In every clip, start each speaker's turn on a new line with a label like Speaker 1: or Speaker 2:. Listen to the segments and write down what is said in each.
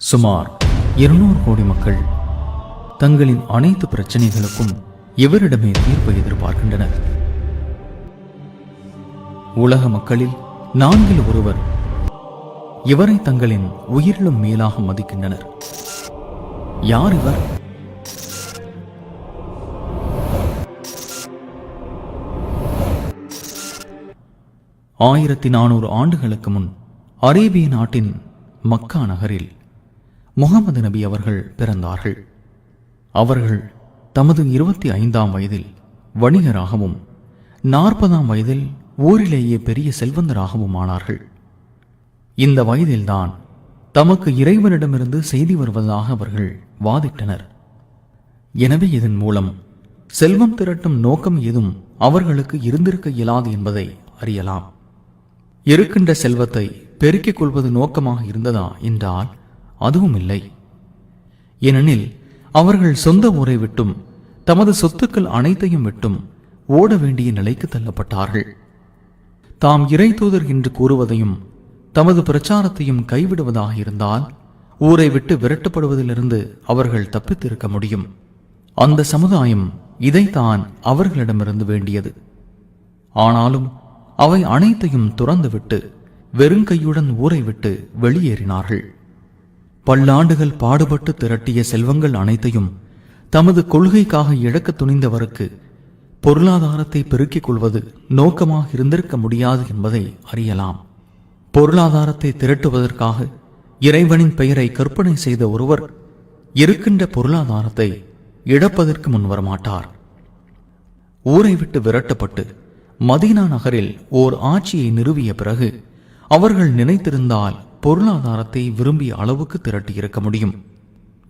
Speaker 1: சுமார் இருநூறு கோடி மக்கள் தங்களின் அனைத்து பிரச்சனைகளுக்கும் இவரிடமே தீர்ப்பை எதிர்பார்க்கின்றனர். உலக மக்களில் நான்கில் ஒருவர் இவரை தங்களின் உயிரிலும் மேலாக மதிக்கின்றனர். யார் இவர்? ஆயிரத்தி நானூறு ஆண்டுகளுக்கு முன் அரேபிய நாட்டின் மக்கா நகரில் முகமது நபி அவர்கள் பிறந்தார்கள். அவர்கள் தமது இருபத்தி ஐந்தாம் வயதில் வணிகராகவும் நாற்பதாம் வயதில் ஊரிலேயே பெரிய செல்வந்தராகவும் ஆனார்கள் இந்த வயதில்தான் தமக்கு இறைவனிடமிருந்து செய்தி வருவதாக அவர்கள் வாதிட்டனர். எனவே இதன் மூலம் செல்வம் திரட்டும் நோக்கம் ஏதும் அவர்களுக்கு இருந்திருக்க இயலாது என்பதை அறியலாம். இருக்கின்ற செல்வத்தை பெருக்கிக் கொள்வது நோக்கமாக இருந்ததா என்றால் அதுவும் இல்லை ஏனெனில் அவர்கள் சொந்த ஊரை விட்டும் தமது சொத்துக்கள் அனைத்தையும் விட்டும் ஓட வேண்டிய நிலைக்கு தள்ளப்பட்டார்கள். தாம் இறை தூதர் என்று கூறுவதையும் தமது பிரச்சாரத்தையும் கைவிடுவதாக இருந்தால் ஊரை விட்டு விரட்டப்படுவதிலிருந்து அவர்கள் தப்பித்திருக்க முடியும். அந்த சமுதாயம் இதைத்தான் அவர்களிடமிருந்து வேண்டியது. ஆனாலும் அவை அனைத்தையும் துறந்துவிட்டு வெறுங்கையுடன் ஊரை விட்டு வெளியேறினார்கள். பல்லாண்டுகள் பாடுபட்டு திரட்டிய செல்வங்கள் அனைத்தையும் தமது கொள்கைக்காக இழக்க துணிந்தவருக்கு பொருளாதாரத்தை பெருக்கிக் கொள்வது நோக்கமாக இருந்திருக்க முடியாது என்பதை அறியலாம். பொருளாதாரத்தை திரட்டுவதற்காக இறைவனின் பெயரை கற்பனை செய்த ஒருவர் இருக்கின்ற பொருளாதாரத்தை இழப்பதற்கு முன்வர மாட்டார் ஊரை விட்டு விரட்டப்பட்டு மதீனா நகரில் ஓர் ஆட்சியை நிறுவிய பிறகு அவர்கள் நினைத்திருந்தால் பொருளாதாரத்தை விரும்பிய அளவுக்கு திரட்டியிருக்க முடியும்.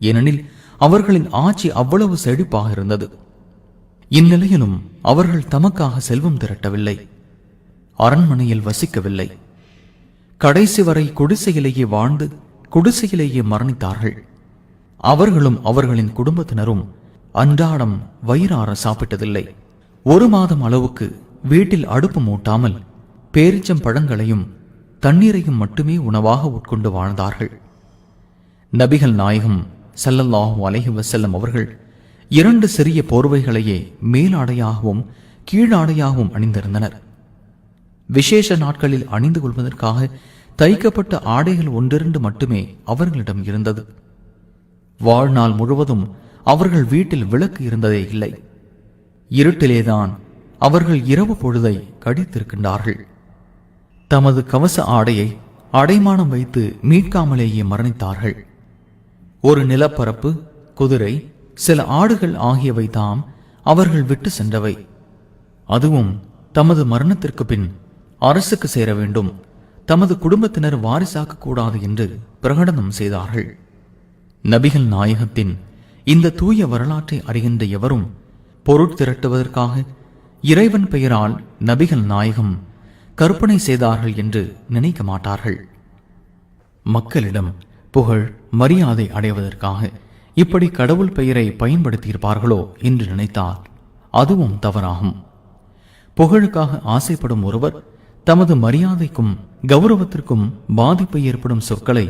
Speaker 1: ஏனெனில் அவர்களின் ஆட்சி அவ்வளவு செழிப்பாக இருந்தது. இந்நிலையிலும் அவர்கள் தமக்காக செல்வம் திரட்டவில்லை. அரண்மனையில் வசிக்கவில்லை. கடைசி வரை குடிசையிலேயே வாழ்ந்து குடிசையிலேயே மரணித்தார்கள். அவர்களும் அவர்களின் குடும்பத்தினரும் அன்றாடம் வயிறார சாப்பிட்டதில்லை. ஒரு மாதம் அளவுக்கு வீட்டில் அடுப்பு மூட்டாமல் பேரிச்சம் பழங்களையும் தண்ணீரையும் மட்டுமே உணவாக உட்கொண்டு வாழ்ந்தார்கள். நபிகள் நாயகம் சல்லல்லாஹு அலஹி வசல்லம் அவர்கள் இரண்டு சிறிய போர்வைகளையே மேலாடையாகவும் கீழாடையாகவும் அணிந்திருந்தனர். விசேஷ நாட்களில் அணிந்து கொள்வதற்காக தைக்கப்பட்ட ஆடைகள் ஒன்றிரண்டு மட்டுமே அவர்களிடம் இருந்தது. வாழ்நாள் முழுவதும் அவர்கள் வீட்டில் விளக்கு இருந்ததே இல்லை. இருட்டிலேதான் அவர்கள் இரவு பொழுதை கடித்திருக்கின்றார்கள். தமது கவச ஆடையை அடைமானம் வைத்து மீட்காமலேயே மரணித்தார்கள். ஒரு நிலப்பரப்பு குதிரை சில ஆடுகள் ஆகியவை தாம் அவர்கள் விட்டு சென்றவை. அதுவும் தமது மரணத்திற்கு பின் அரசுக்கு சேர வேண்டும். தமது குடும்பத்தினர் வாரிசாக்க கூடாது என்று பிரகடனம் செய்தார்கள். நபிகள் நாயகத்தின் இந்த தூய வரலாற்றை அறிகின்ற எவரும் பொருட் திரட்டுவதற்காக இறைவன் பெயரால் நபிகள் நாயகம் கற்பனை செய்தார்கள் என்று நினைக்க மாட்டார்கள். மக்களிடம் புகழ் மரியாதை அடைவதற்காக இப்படி கடவுள் பெயரை பயன்படுத்தியிருப்பார்களோ என்று நினைத்தால் அதுவும் தவறாகும். புகழுக்காக ஆசைப்படும் ஒருவர் தமது மரியாதைக்கும் கௌரவத்திற்கும் பாதிப்பு ஏற்படும் சொற்களை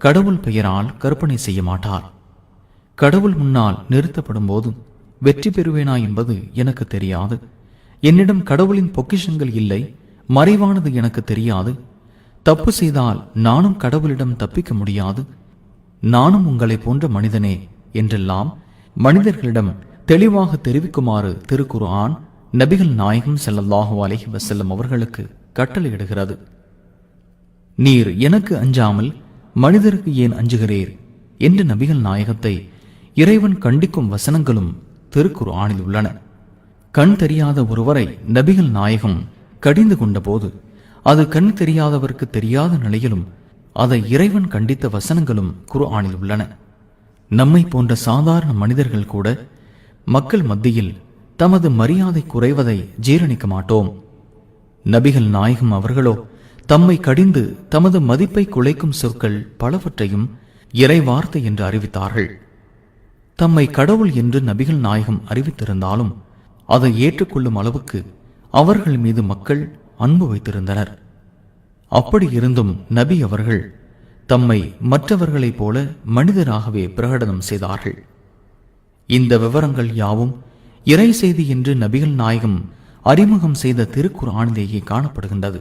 Speaker 1: கடவுள் பெயரால் கற்பனை செய்ய மாட்டார். கடவுள் முன்னால் நிறுத்தப்படும் போது வெற்றி பெறுவேனா என்பது எனக்கு தெரியாது. என்னிடம் கடவுளின் பொக்கிஷங்கள் இல்லை மறைவானது எனக்கு தெரியாது. தப்பு செய்தால் நானும் கடவுளிடம் தப்பிக்க முடியாது. நானும் உங்களை போன்ற மனிதனே என்றெல்லாம் மனிதர்களிடம் தெளிவாக தெரிவிக்குமாறு திருக்குர்ஆன் நபிகள் நாயகம் செல்லல்லாஹு அலஹி வசல்லம் அவர்களுக்கு கட்டளையிடுகிறது. நீர் எனக்கு அஞ்சாமல் மனிதருக்கு ஏன் அஞ்சுகிறீர்? என்று நபிகள் நாயகத்தை இறைவன் கண்டிக்கும் வசனங்களும் திருக்குர்ஆனில் உள்ளன. கண் தெரியாத ஒருவரை நபிகள் நாயகம் கடிந்து கொண்டபோது அது கண் தெரியாதவருக்கு தெரியாத நிலையிலும் அதை இறைவன் கண்டித்த வசனங்களும் குர்ஆனில் உள்ளன. நம்மை போன்ற சாதாரண மனிதர்கள் கூட மக்கள் மத்தியில் தமது மரியாதை குறைவதை ஜீரணிக்க மாட்டோம். நபிகள் நாயகம் அவர்களோ தம்மை கடிந்து தமது மதிப்பை குலைக்கும் சொற்கள் பலவற்றையும் இறை வார்த்தை என்று அறிவித்தார்கள். தம்மை கடவுள் என்று நபிகள் நாயகம் அறிவித்திருந்தாலும் அதை ஏற்றுக்கொள்ளும் அளவுக்கு அவர்கள் மீது மக்கள் அன்பு வைத்திருந்தனர். அப்படி இருந்தும் நபி அவர்கள் தம்மை மற்றவர்களைப் போல மனிதராகவே பிரகடனம் செய்தார்கள். இந்த விவரங்கள் யாவும் இறை செய்தி என்று நபிகள் நாயகம் அறிமுகம் செய்த திருக்குறானிலேயே காணப்படுகின்றது.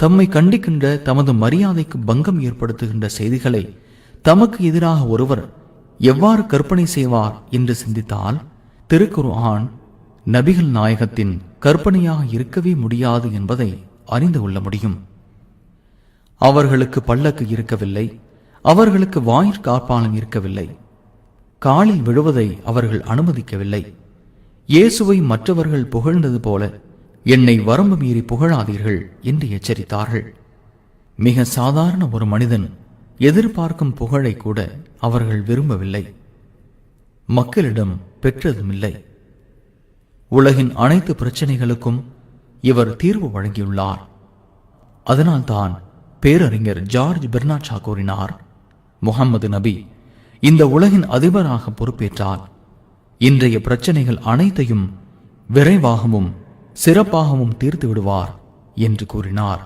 Speaker 1: தம்மை கண்டிக்கின்ற தமது மரியாதைக்கு பங்கம் ஏற்படுத்துகின்ற செய்திகளை தமக்கு எதிராக ஒருவர் எவ்வாறு கற்பனை செய்வார் என்று சிந்தித்தால் திருக்குர்ஆன் நபிகள் நாயகத்தின் கற்பனையாக இருக்கவே முடியாது என்பதை அறிந்து கொள்ள முடியும். அவர்களுக்கு பல்லக்கு இருக்கவில்லை அவர்களுக்கு வாயிற்காப்பாளம் இருக்கவில்லை காலில் விழுவதை அவர்கள் அனுமதிக்கவில்லை. இயேசுவை மற்றவர்கள் புகழ்ந்தது போல என்னை வரம்பு மீறி புகழாதீர்கள் என்று எச்சரித்தார்கள். மிக சாதாரண ஒரு மனிதன் எதிர்பார்க்கும் புகழை கூட அவர்கள் விரும்பவில்லை. மக்களிடம் பெற்றதுமில்லை. உலகின் அனைத்து பிரச்சனைகளுக்கும் இவர் தீர்வு வழங்கியுள்ளார். அதனால்தான் பேரறிஞர் ஜார்ஜ் பெர்னாட்ஷா கூறினார் முகமது நபி இந்த உலகின் அதிபராக பொறுப்பேற்றார் இன்றைய பிரச்சனைகள் அனைத்தையும் விரைவாகவும் சிறப்பாகவும் தீர்த்து விடுவார் என்று கூறினார்.